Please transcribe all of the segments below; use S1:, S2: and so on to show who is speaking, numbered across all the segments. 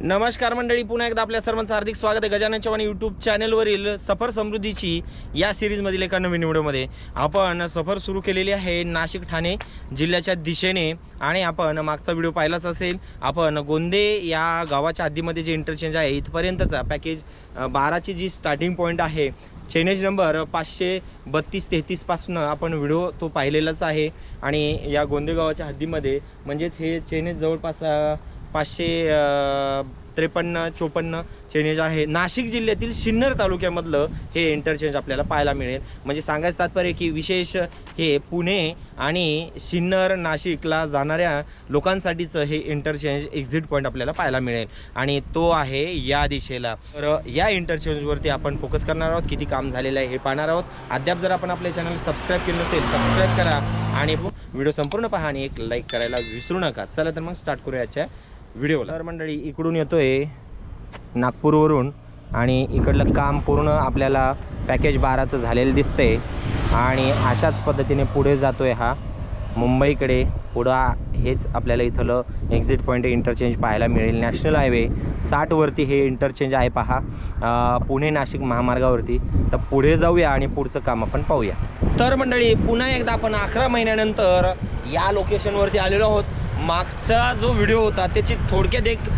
S1: नमस्कार मंडळी पुन्हा एकदा आपल्या सर्वांचं हार्दिक स्वागत आहे गजानन चव्हाण यूट्यूब चॅनलवरील सफर समृद्धीची या सिरीजमधील एका नवीन व्हिडिओमध्ये. आपण सफर सुरू केलेली आहे नाशिक ठाणे जिल्ह्याच्या दिशेने आणि आपण मागचा व्हिडिओ पाहिलाच असेल. आपण गोंदे या गावाच्या हद्दीमध्ये जे इंटरचेंज आहे इथपर्यंतचा पॅकेज बाराची जी स्टार्टिंग पॉईंट आहे चेनेज नंबर पाचशे बत्तीस तेहतीसपासून आपण व्हिडिओ तो पाहिलेलाच आहे. आणि या गोंदे गावाच्या हद्दीमध्ये म्हणजेच हे चेनेज जवळपास पाचशे त्रेपन्न चोपन्न चेंज आहे. नाशिक जिल्ह्यातील सिन्नर तालुक्यामधलं हे इंटरचेंज आपल्याला पाहायला मिळेल. म्हणजे सांगायचं तात्पर्य की विशेष हे पुणे आणि सिन्नर नाशिकला जाणाऱ्या लोकांसाठीचं हे इंटरचेंज एक्झिट पॉईंट आपल्याला पाहायला मिळेल. आणि तो आहे या दिशेला. तर या इंटरचेंजवरती आपण फोकस करणार आहोत. किती काम झालेलं आहे हे पाहणार आहोत. अद्याप जर आपण आपल्या चॅनल सबस्क्राईब केलं नसेल सबस्क्राईब करा. आणि व्हिडिओ संपूर्ण पहा आणि एक लाईक करायला विसरू नका. चला तर मग स्टार्ट करूया आजच्या व्हिडिओला. तर मंडळी इकडून येतोय नागपूरवरून आणि इकडलं काम पूर्ण आपल्याला पॅकेज बाराचं झालेलं दिसतंय. आणि अशाच पद्धतीने पुढे जातोय हा. मुंबईकडे पुढं हेच आपल्याला इथलं एक्झिट पॉईंट इंटरचेंज पाहायला मिळेल. नॅशनल हायवे साठवरती हे इंटरचेंज आहे पहा. पुणे नाशिक महामार्गावरती. तर पुढे जाऊया आणि पुढचं काम आपण पाहूया. तर मंडळी पुन्हा एकदा आपण अकरा महिन्यानंतर या लोकेशनवरती आलेलो आहोत. मागचा जो व्हिडिओ होता त्याची थोडक्यात एक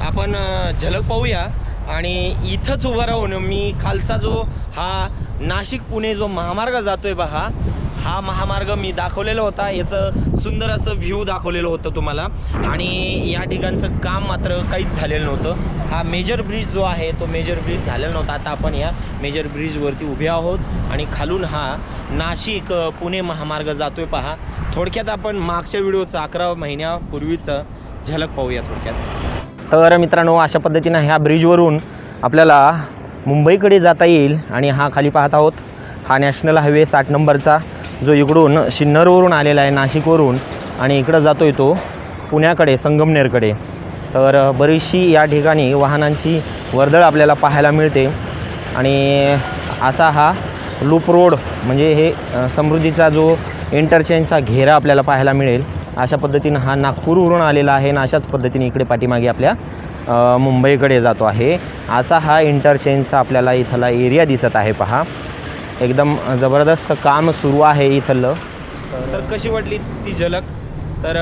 S1: आपण झलक पाहूया. आणि इथंच उभं राहून मी खालचा जो हा नाशिक पुणे जो महामार्ग जातो आहे हा हा महामार्ग मी दाखवलेला होता. याचं सुंदर असं व्ह्यू दाखवलेलं होतं तुम्हाला. आणि या ठिकाणचं काम मात्र काहीच झालेलं नव्हतं. हा मेजर ब्रिज जो आहे तो मेजर ब्रिज झालेला नव्हता. आता आपण या मेजर ब्रिजवरती उभे आहोत. आणि खालून हा नाशिक पुणे महामार्ग जातोय पहा. थोडक्यात आपण मागच्या व्हिडिओचं अकरा महिन्यापूर्वीचं झलक पाहूया थोडक्यात. तर मित्रांनो अशा पद्धतीनं ह्या ब्रिजवरून आपल्याला मुंबईकडे जाता येईल. आणि हा खाली पाहत आहोत. हा नॅशनल हायवे साठ नंबरचा जो इकडून सिन्नरवरून आलेला आहे नाशिकवरून. आणि इकडं जातो आहे तो पुण्याकडे संगमनेरकडे. तर बरीचशी या ठिकाणी वाहनांची वर्दळ आपल्याला पाहायला मिळते. आणि असा हा लूप रोड म्हणजे हे समृद्धीचा जो इंटरचेंजचा घेरा आपल्याला पाहायला मिळेल अशा पद्धतीनं हा नागपूरवरून आलेला आहे आणि अशाच पद्धतीने इकडे पाठीमागे आपल्या मुंबईकडे जातो आहे. असा हा इंटरचेंजचा आपल्याला इथला एरिया दिसत आहे पहा. एकदम जबरदस्त काम सुरू आहे इथलं. तर कशी वाटली ती झलक? तर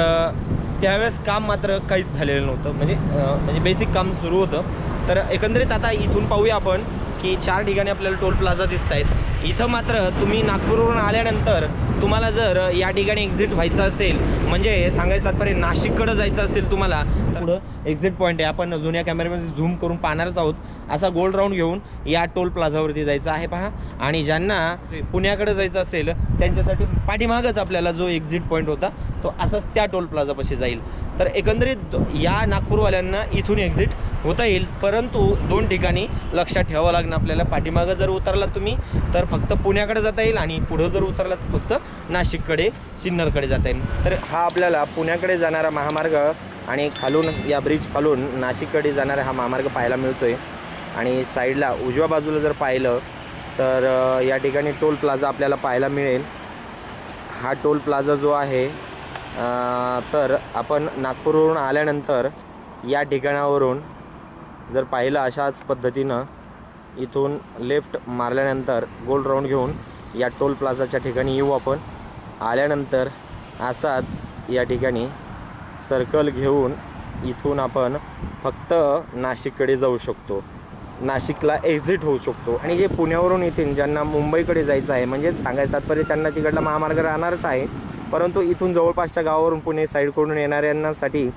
S1: त्यावेळेस काम मात्र काहीच झालेलं नव्हतं. म्हणजे म्हणजे बेसिक काम सुरू होतं. तर एकंदरीत आता इथून पाहूया आपण की चार ठिकाणी आपल्याला टोल प्लाझा दिसत आहेत इथं मात्र तुम्ही नागपूरवरून आल्यानंतर तुम्हाला जर या ठिकाणी एक्झिट व्हायचं असेल म्हणजे सांगायचं तात्पर्य नाशिककडं जायचं असेल तुम्हाला तर पुढं एक्झिट पॉईंट आहे. आपण जुन्या कॅमेऱ्यामध्ये झूम करून पाहणारच आहोत. असा गोल राऊंड घेऊन या टोल प्लाझावरती जायचं आहे पहा. आणि ज्यांना पुण्याकडे जायचं असेल त्यांच्यासाठी पाठीमागच आपल्याला जो एक्झिट पॉईंट होता तो असाच त्या टोल प्लाझापाशी जाईल. तर एकंदरीत या नागपूरवाल्यांना इथून एक्झिट होता येईल. परंतु दोन ठिकाणी लक्षात ठेवावं लागणं आपल्याला. पाठीमागं जर उतरला तुम्ही तर फक्त पुण्याकडे जाता येईल आणि पुढं जर उतरला तर फक्त नाशिककडे सिन्नरकडे जाता येईल. तर हा आपल्याला पुण्याकडे जाणारा महामार्ग आणि खालून या ब्रिज खालून नाशिककडे जाणारा हा महामार्ग पाहायला मिळतोय. आणि साईडला उजव्या बाजूला जर पाहिलं तर या ठिकाणी टोल प्लाझा आपल्याला पाहायला मिळेल. हा टोल प्लाझा जो आहे तर आपण नागपूरवरून आल्यानंतर या ठिकाणावरून जर पाहिलं अशाच पद्धतीनं इथून लेफ्ट मारल्यानंतर गोल राऊंड घेऊन या टोल प्लाझाच्या ठिकाणी येऊ आपण. आल्यानंतर असाच या ठिकाणी सर्कल घेऊन इथून आपण फक्त नाशिककडे जाऊ शकतो. नाशिकला एक्झिट होऊ शकतो. आणि जे पुण्यावरून येथील ज्यांना मुंबईकडे जायचं आहे म्हणजेच सांगायचं तात्पर्य त्यांना तिकडला महामार्ग राहणारच आहे. परंतु इथून जवळपासच्या गावावरून पुणे साईडकडून येणाऱ्यांसाठी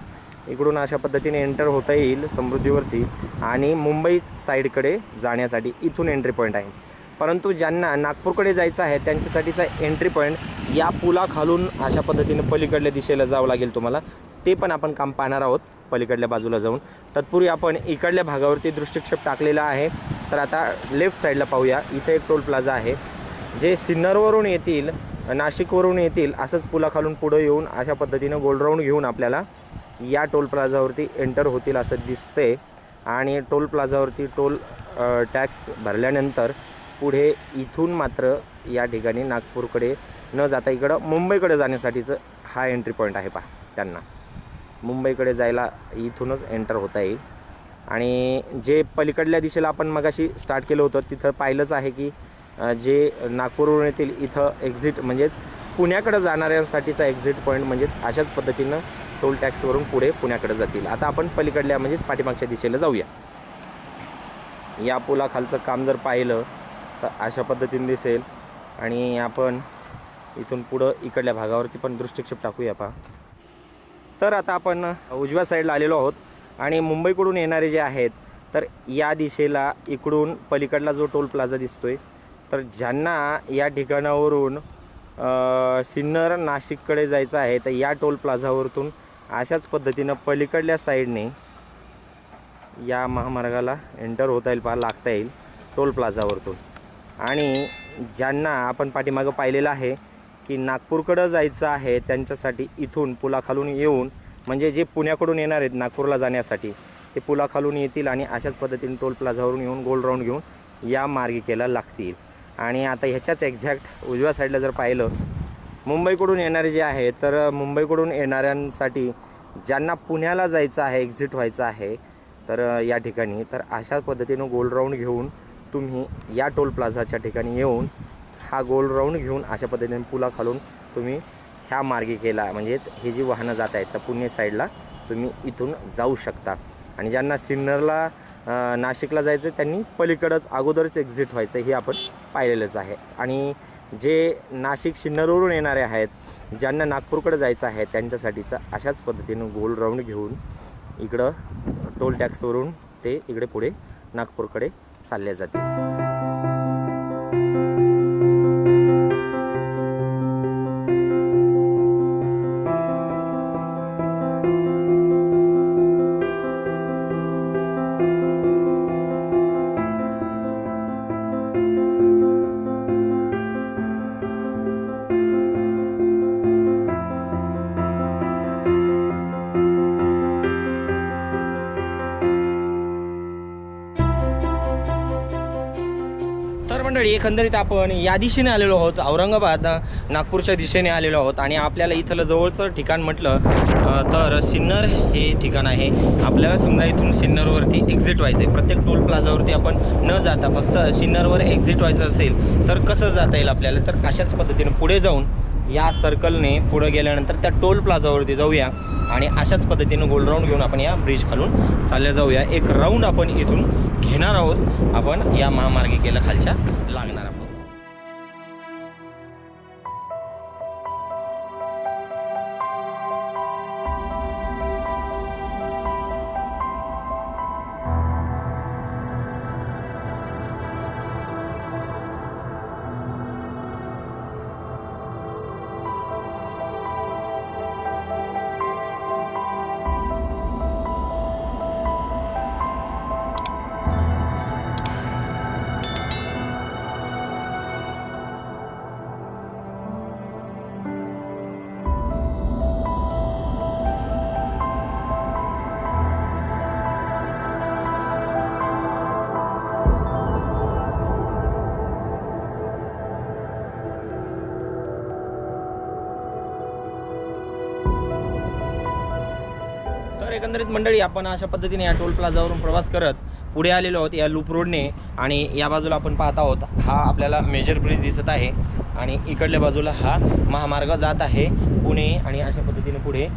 S1: इकडून अशा पद्धतीने एंटर होता येईल समृद्धीवरती. आणि मुंबई साईडकडे जाण्यासाठी इथून एंट्री पॉईंट आहे. परंतु ज्यांना नागपूरकडे जायचं आहे त्यांच्यासाठीचा एंट्री पॉईंट या पुलाखालून अशा पद्धतीने पलीकडल्या दिशेला जावं लागेल तुम्हाला. ते पण आपण काम पाहणार आहोत पलीकडल्या बाजूला जाऊन. तत्पूर्वी आपण इकडल्या भागावरती दृष्टिक्षेप टाकलेला आहे. तर आता लेफ्ट साईडला पाहूया. इथे एक टोल प्लाझा आहे. जे सिन्नरवरून येतील नाशिकवरून येतील असंच पुलाखालून पुढं येऊन अशा पद्धतीनं गोल राऊंड घेऊन आपल्याला या टोल प्लाझावरती एंटर होतील असं दिसते आणि टोल प्लाझावरती टोल टॅक्स भरल्यानंतर पुढे इथून मात्र या ठिकाणी नागपूरकडे न जाता इकडं मुंबईकडे जाण्यासाठीचं हा एंट्री पॉईंट आहे पहा त्यांना. मुंबईकडे जायला इथूनच एंटर होता येईल. आणि जे पलीकडल्या दिशेला आपण मगाशी स्टार्ट केलं होतं तिथं पाहिलंच आहे की जे नागपूरवरून येथील इथं एक्झिट म्हणजेच पुण्याकडे जाणाऱ्यांसाठीचा एक्झिट पॉईंट म्हणजेच अशाच पद्धतीनं टोल टॅक्सवरून पुढे पुण्याकडे जातील. आता आपण पलीकडल्या म्हणजेच पाठीमागच्या दिशेला जाऊया. या पुलाखालचं काम जर पाहिलं तर अशा पद्धतीने दिसेल. आणि आपण इथून पुढं इकडल्या भागावरती पण दृष्टिक्षेप टाकूया पहा. तर आता आपण उजव्या साईडला आलेलो आहोत आणि मुंबईकडून येणारे जे आहेत तर या दिशेला इकडून पलीकडला जो टोल प्लाझा दिसतोय तर ज्यांना या ठिकाणावरून सिन्नर नाशिककडे जायचं आहे तर या टोल प्लाझावरतून अशाच पद्धतीनं पलीकडल्या साईडने या महामार्गाला एंटर होता येईल पा लागता येईल टोल प्लाझावरतून. आणि ज्यांना आपण पाठीमागं पाहिलेलं आहे की नागपूरकडं जायचं आहे त्यांच्यासाठी इथून पुलाखालून येऊन म्हणजे जे पुण्याकडून येणार आहेत नागपूरला जाण्यासाठी ते पुलाखालून येतील आणि अशाच पद्धतीने टोल प्लाझावरून येऊन गोल राऊंड घेऊन या मार्गिकेला लागतील. आणि आता ह्याच्याच एक्झॅक्ट उजव्या साईडला जर पाहिलं मुंबईकडून येणारे जे आहे तर मुंबईकडून येणाऱ्यांसाठी ज्यांना पुण्याला जायचं आहे एक्झिट व्हायचं आहे तर या ठिकाणी. तर अशा पद्धतीनं गोल राऊंड घेऊन तुम्ही या टोल प्लाझाच्या ठिकाणी येऊन हा गोल राऊंड घेऊन अशा पद्धतीने पुलाखालून तुम्ही ह्या मार्गिकेला म्हणजेच हे जी वाहनं जात आहेत तर पुणे साईडला तुम्ही इथून जाऊ शकता. आणि ज्यांना सिन्नरला नाशिकला जायचं त्यांनी पलीकडंच अगोदरच एक्झिट व्हायचं हे आपण पाहिलेलंच आहे. आणि जे नाशिक सिन्नरवरून येणारे आहेत ज्यांना नागपूरकडे जायचं आहे त्यांच्यासाठीचा अशाच पद्धतीनं गोल राऊंड घेऊन इकडं टोल टॅक्सवरून ते इकडे पुढे नागपूरकडे चालले जातील. एकंदरीत आपण या दिशेने आलेलो आहोत. औरंगाबाद नागपूरच्या दिशेने आलेलो आहोत आणि आपल्याला इथलं जवळचं ठिकाण म्हटलं तर सिन्नर हे ठिकाण आहे. आपल्याला समजा इथून सिन्नरवरती एक्झिट व्हायचं आहे प्रत्येक टोल प्लाझावरती आपण न जाता फक्त सिन्नरवर एक्झिट व्हायचं असेल तर कसं जाता येईल आपल्याला? तर अशाच पद्धतीने पुढे जाऊन या सर्कलने पुढं गेल्यानंतर त्या टोल प्लाझावरती जाऊया. आणि अशाच पद्धतीनं गोल राऊंड घेऊन आपण या ब्रिज खालून चालल्या जाऊया. एक राऊंड आपण इथून घेणार आहोत. आपण या महामार्गिकेला खालच्या लागणार आहोत. तर एकंदरीत मंडळी आपण अशा पद्धतीने या टोल प्लाझावरून प्रवास करत पुढे आलेलो आहोत या लूप रोडने आणि या बाजूला आपण पाहत आहोत हा आपल्याला मेजर ब्रिज दिसत आहे आणि इकडल्या बाजूला हा महामार्ग जात आहे. पुणे आणि अशा पद्धतीने पुढे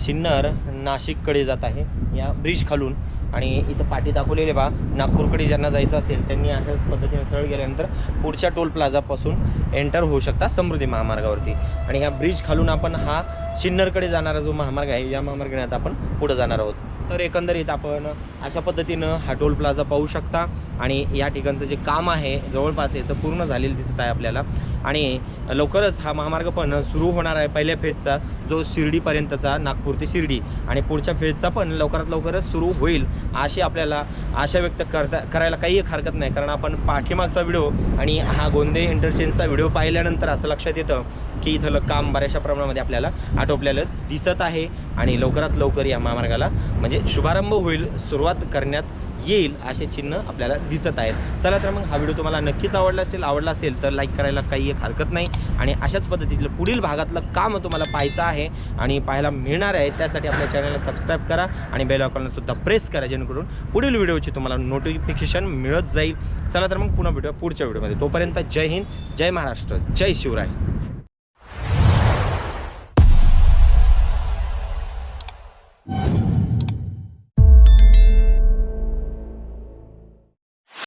S1: सिन्नर नाशिककडे जात आहे. या ब्रिज खालून आणि इथं पाठी दाखवलेले बा नागपूरकडे ज्यांना जायचं असेल त्यांनी अशाच पद्धतीने सरळ गेल्यानंतर पुढच्या टोल प्लाझापासून एंटर होऊ शकता समृद्धी महामार्गावरती. आणि ह्या ब्रिज खालून आपण हा सिन्नरकडे जाणारा जो महामार्ग आहे या महामार्गाने आता आपण पुढे जाणार आहोत. तर एकंदरीत आपण अशा पद्धतीनं हा टोल प्लाझा पाहू शकता. आणि या ठिकाणचं जे काम आहे जवळपास याचं पूर्ण झालेलं दिसत आहे आपल्याला. आणि लवकरच हा महामार्ग पण सुरू होणार आहे पहिल्या फेजचा जो शिर्डीपर्यंतचा नागपूर ते शिर्डी. आणि पुढच्या फेजचा पण लवकरात लवकरच सुरू होईल अशी आपल्याला आशा व्यक्त करता करायला काही एक हरकत नाही. कारण आपण पाठीमागचा व्हिडिओ आणि हा गोंदे इंटरचेंजचा व्हिडिओ पाहिल्यानंतर असं लक्षात येतं की इथलं काम बऱ्याचशा प्रमाणामध्ये आपल्याला आटोपल्याला दिसत आहे. आणि लवकरात लवकर या महामार्गाला म्हणजे शुभारंभ होईल सुरुवात करण्यात येईल असे चिन्ह आपल्याला दिसत आहेत. चला तर मग हा व्हिडिओ तुम्हाला नक्कीच आवडला असेल आवडला असेल तर लाईक करायला काही एक हरकत नाही. आणि अशाच पद्धतीतलं पुढील भागातलं काम तुम्हाला पाहायचं आहे आणि पाहायला मिळणार आहे त्यासाठी आपल्या चॅनलला सबस्क्राईब करा आणि बेल सुद्धा प्रेस करा जेणेकरून पुढील व्हिडिओची तुम्हाला नोटिफिकेशन मिळत जाईल. चला तर मग पुन्हा व्हिडिओ पुढच्या व्हिडिओमध्ये. तोपर्यंत जय हिंद जय महाराष्ट्र जय शिवराय.